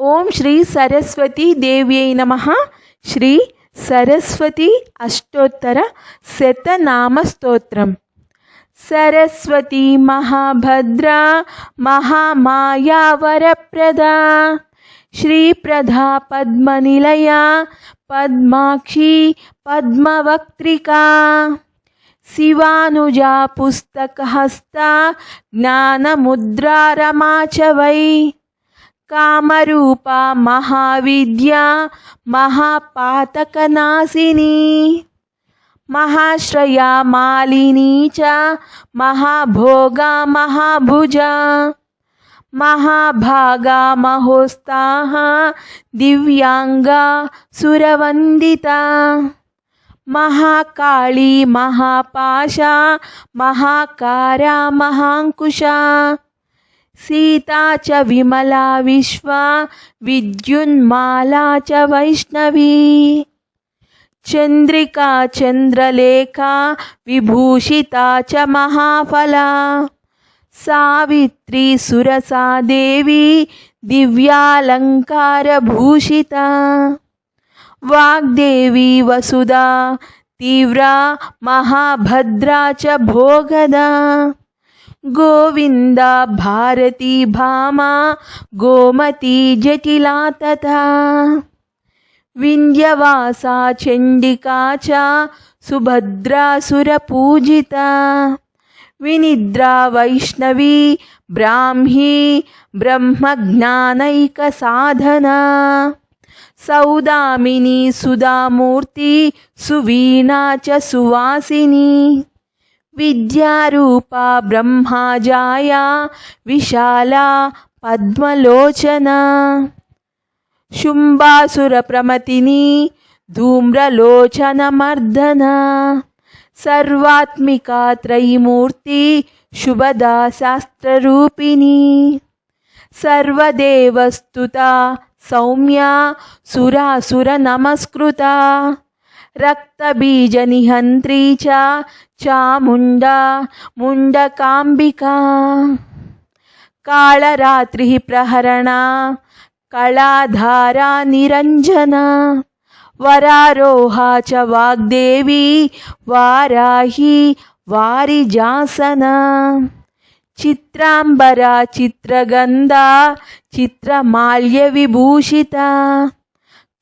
ఓం శ్రీ సరస్వతి దేవ్యై నమ. శ్రీ సరస్వతి అష్టోత్తర శతనామ స్తోత్రం. సరస్వతి మహాభద్ర మహామాయా వరప్రదా. శ్రీప్రధా పద్మనిలయ పద్మాక్షి పద్మవక్త్రికా. శివానుజా పుస్తకహస్త జ్ఞానముద్రారమా చ వై. కామరూప మహావిద్యా మహాపాతకనాశిని మహాశ్రయా మాలినీ చ మహాభోగా మహాభుజా మహాభాగా మహోస్తాః దివ్యాంగా సురవందితా మహాకాళీ మహాపాశా మహాకారా మహాంకుశా सीता च विमला विश्वा, विद्युन्माला च वैष्णवी। चंद्रिका चंद्रलेखा, विभूषिता च महाफला। सावित्री सुरसा देवी दिव्यालङ्कारभूषिता वाग्देवी वसुधा, तीव्रा महाभद्रा च भोगदा। గోవింద భారతి భామా గోమతి జటిలా తథా. వింధ్యవాసా చండికా చ సుభద్రా వినిద్రా వైష్ణవీ బ్రాహ్మీ బ్రహ్మజ్ఞానైక బ్రహ్మజ్ఞానైకసాధనా సౌదామిని సుధామూర్తి సువీణా చ సువాసిని. విద్యారూపా బ్రహ్మాజాయా విశాలా పద్మలోచనా. శుంభాసురప్రమతిని ధూమ్రలోచనమర్దన. సర్వాత్మికా త్రయీమూర్తి శుభదా శాస్త్రరూపిణి సర్వదేవస్తుత సౌమ్య సురాసుర నమస్కృత रक्तबीजनिहन्त्री च चामुण्डा, मुण्डकाम्बिका, कालरात्रिः प्रहरणा, कलाधारा निरञ्जना, वरारोहा च वाग्देवी, वाराही, वारिजासना, चित्राम्बरा, चित्रगन्धा, चित्रमाल्यविभूषिता।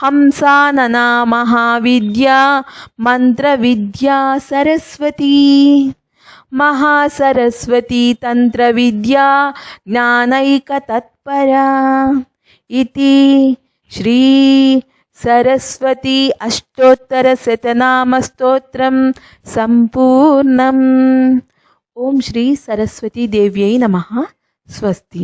హంసాననా మహావిద్యా మంత్రవిద్యా సరస్వతీ. మహాసరస్వతీ జ్ఞానైక తత్పరా ఇది శ్రీ సరస్వతి అష్టోత్తర శతనామ స్తోత్రం సంపూర్ణం. ఓం శ్రీ సరస్వతీ దేవ్యై నమ. స్వస్తి.